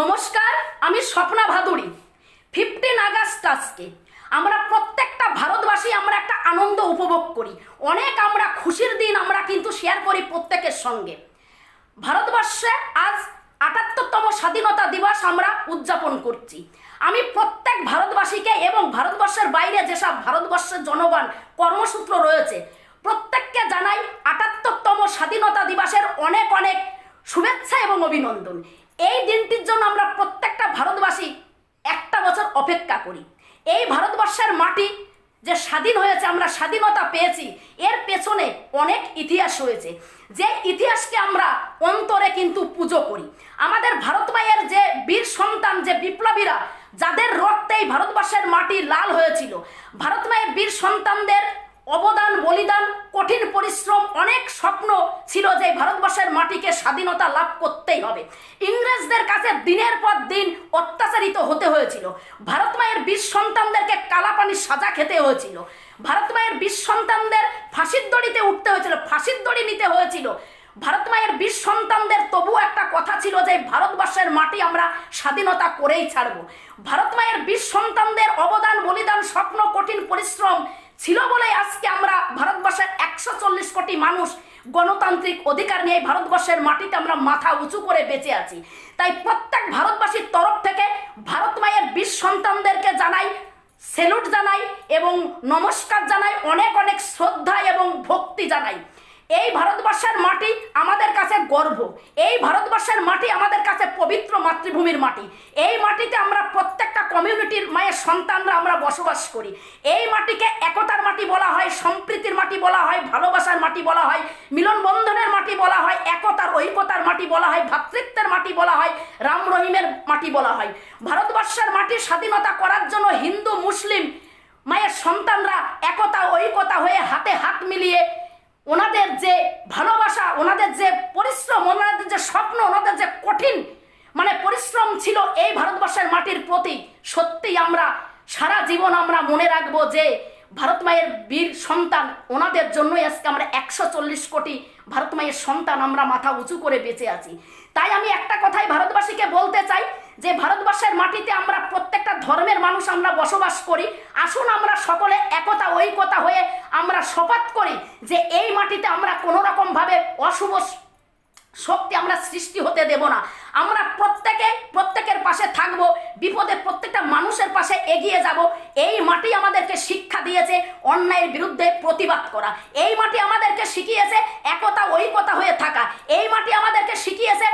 নমস্কার, আমি Swapna Bhaduri. Fifteen August আজকে। আমরা প্রত্যেকটা ভারতবাসী আমরা একটা আনন্দ উপভোগ করি। অনেক আমরা খুশির দিন আমরা কিন্তু শেয়ার করি প্রত্যেকের সঙ্গে। ভারতবর্ষে আজ আটাত্তরতম স্বাধীনতা দিবস আমরা উদযাপন করছি। আমি প্রত্যেক ভারতবাসীকে এবং ভারতবর্ষের বাইরে যেসব ভারতবর্ষের জনগণ কর্মসূত্র রয়েছে, প্রত্যেককে জানাই আটাত্তরতম স্বাধীনতা দিবসের অনেক অনেক শুভেচ্ছা এবং অভিনন্দন। এই দিনটির জন্য আমরা প্রত্যেকটা ভারতবাসী একটা বছর অপেক্ষা করি। এই ভারতবর্ষের মাটি যে স্বাধীন হয়েছে, আমরা স্বাধীনতা পেয়েছি, এর পেছনে অনেক ইতিহাস রয়েছে। যে ইতিহাসকে আমরা অন্তরে কিন্তু পুজো করি। আমাদের ভারত মায়ের যে বীর সন্তান, যে বিপ্লবীরা, যাদের রক্তে এই ভারতবর্ষের মাটি লাল হয়েছিল, ভারত মায়ের বীর সন্তানদের অবদান, বলিদান, কঠিন পরিশ্রম অনেক স্বপ্ন ছিল যে ভারতবর্ষের মাটিকে স্বাধীনতা লাভ করতেই হবে। ইংরেজদের কাছে দিনের পর দিন অত্যাচারিত হতে হয়েছিল। ভারত মায়ের বীর সন্তানদেরকে কালাপানির সাজা খেতে হয়েছিল। ভারত মায়ের বীর সন্তানদের ফাঁসির দড়িতে উঠতে হয়েছিল, ফাঁসির দড়ি নিতে হয়েছিল। ভারত মায়ের বীর সন্তানদের তবু একটা কথা ছিল যে ভারতবর্ষের মাটি আমরা স্বাধীনতা করেই ছাড়ব। ভারত মায়ের বীর সন্তানদের অবদান, বলিদান, স্বপ্ন, কঠিন পরিশ্রম ছিল বলে আজকে আমরা ভারতবর্ষের একশো চল্লিশ কোটি মানুষ গণতান্ত্রিক অধিকার নিয়ে ভারতবর্ষের মাটিতে আমরা মাথা উঁচু করে বেঁচে আছি। তাই প্রত্যেক ভারতবাসীর তরফ থেকে ভারত মায়ের বিশ সন্তানদেরকে জানাই, সেলুট জানাই এবং নমস্কার জানাই, অনেক অনেক শ্রদ্ধা এবং ভক্তি জানাই। এই ভারতবর্ষের মাটি আমাদের কাছে গর্ব। এই ভারতবর্ষের মাটি আমাদের কাছে পবিত্র মাতৃভূমির মাটি। এই মাটিতে আমরা প্রত্যেকটা কমিউনিটির মায়ের সন্তানরা আমরা বসবাস করি। এই মাটিকে একতার মাটি বলা হয়, সম্প্রীতির মাটি বলা হয়, ভালোবাসার মাটি বলা হয়, মিলন বন্ধনের মাটি বলা হয়, একতার, ঐক্যতার মাটি বলা হয় ভ্রাতৃত্বের মাটি বলা হয়, রাম রহিমের মাটি বলা হয়। ভারতবর্ষের মাটি স্বাধীনতা করার জন্য হিন্দু, মুসলিম মায়ের সন্তানরা একতা, ঐক্যতা হয়ে হাতে হাত মিলিয়ে ওনাদের যে ভালোবাসা, ওনাদের যে পরিশ্রম, ওনাদের যে স্বপ্ন, ওনাদের যে কঠিন মানে পরিশ্রম ছিল এই ভারতবর্ষের মাটির প্রতি, সত্যিই আমরা সারা জীবন আমরা মনে রাখব যে ভারত মায়ের বীর সন্তান ওনাদের জন্যই আজকে আমরা একশো চল্লিশ কোটি ভারত মায়ের সন্তান আমরা মাথা উঁচু করে বেঁচে আছি। তাই আমি একটা কথাই ভারতবাসীকে বলতে চাই যে ভারতবর্ষের মাটিতে আমরা প্রত্যেকটা ধর্মের মানুষ আমরা বসবাস করি, আসুন আমরা সকলে একতা ঐকতা হয়ে আমরা শপথ করি যে এই মাটিতে আমরা কোনো রকমভাবে অশুভ শক্তি আমরা সৃষ্টি হতে দেব না। আমরা প্রত্যেকে, প্রত্যেকের পাশে থাকব, বিপদে প্রত্যেকটা মানুষের পাশে এগিয়ে যাব। এই মাটি আমাদেরকে শিক্ষা দিয়েছে অন্যায়ের বিরুদ্ধে প্রতিবাদ করা। এই মাটি আমাদেরকে শিখিয়েছে একতা ঐকতা হয়ে থাকা। এই মাটি আমাদেরকে শিখিয়েছে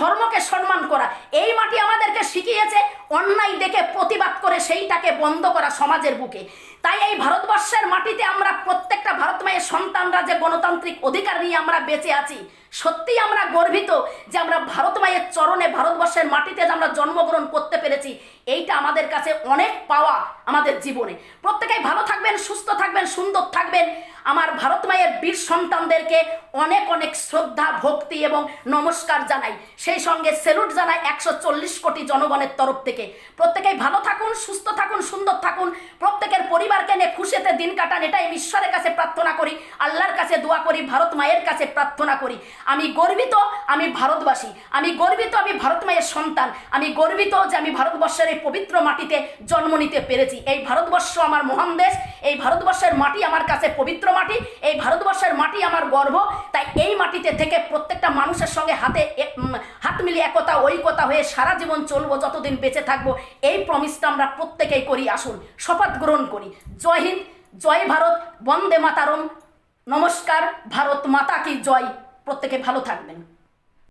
ধর্মকে সম্মান করা। এই মাটি আমাদেরকে শিখিয়েছে, অন্যায় দেখে প্রতিবাদ করে সেইটাকে বন্ধ করা সমাজের বুকে। তাই এই ভারতবর্ষের মাটিতে আমরা প্রত্যেকটা ভারত মায়ের সন্তানরা যে গণতান্ত্রিক অধিকার নিয়ে আমরা বেঁচে আছি সত্যিই আমরা গর্বিত যে আমরা ভারত মায়ের চরণে, ভারতবর্ষের মাটিতে যে আমরা জন্মগ্রহণ করতে পেরেছি, এইটা আমাদের কাছে অনেক পাওয়া আমাদের জীবনে। প্রত্যেকেই ভালো থাকবেন, সুস্থ থাকবেন, সুন্দর থাকবেন। আমার ভারত মায়ের বীর সন্তানদেরকে অনেক অনেক শ্রদ্ধা, ভক্তি এবং নমস্কার জানাই। সেই সঙ্গে সেলুট জানাই একশো চল্লিশ কোটি জনগণের তরফ থেকে। প্রত্যেকেই ভালো থাকুন, সুস্থ থাকুন সুন্দর থাকুন প্রত্যেকের পরিবারকে নিয়ে খুশিতে দিন কাটান এটাই আমি ঈশ্বরের কাছে প্রার্থনা করি আল্লাহর কাছে দোয়া করি, ভারত মায়ের কাছে প্রার্থনা করি। আমি গর্বিত আমি ভারতবাসী, আমি গর্বিত আমি ভারত মায়ের সন্তান, আমি গর্বিত যে আমি ভারতবর্ষের এই পবিত্র মাটিতে জন্ম নিতে পেরেছি। এই ভারতবর্ষ আমার মহান দেশ, এই ভারতবর্ষের মাটি আমার কাছে পবিত্র মাটি, এই ভারতবর্ষের মাটি আমার গর্ব। তাই এই মাটিতে থেকে প্রত্যেকটা মানুষের সঙ্গে হাতে হাত মিলিয়ে একতা, ঐকতা হয়ে সারা জীবন চলবো, যতদিন বেঁচে থাকব, এই প্রমিসটা আমরা প্রত্যেকেই করি, আসুন, শপথ গ্রহণ করি। জয় হিন্দ, জয় ভারত, বন্দে মাতারম। নমস্কার ভারত মাতা কি জয়। প্রত্যেকে ভালো থাকবেন।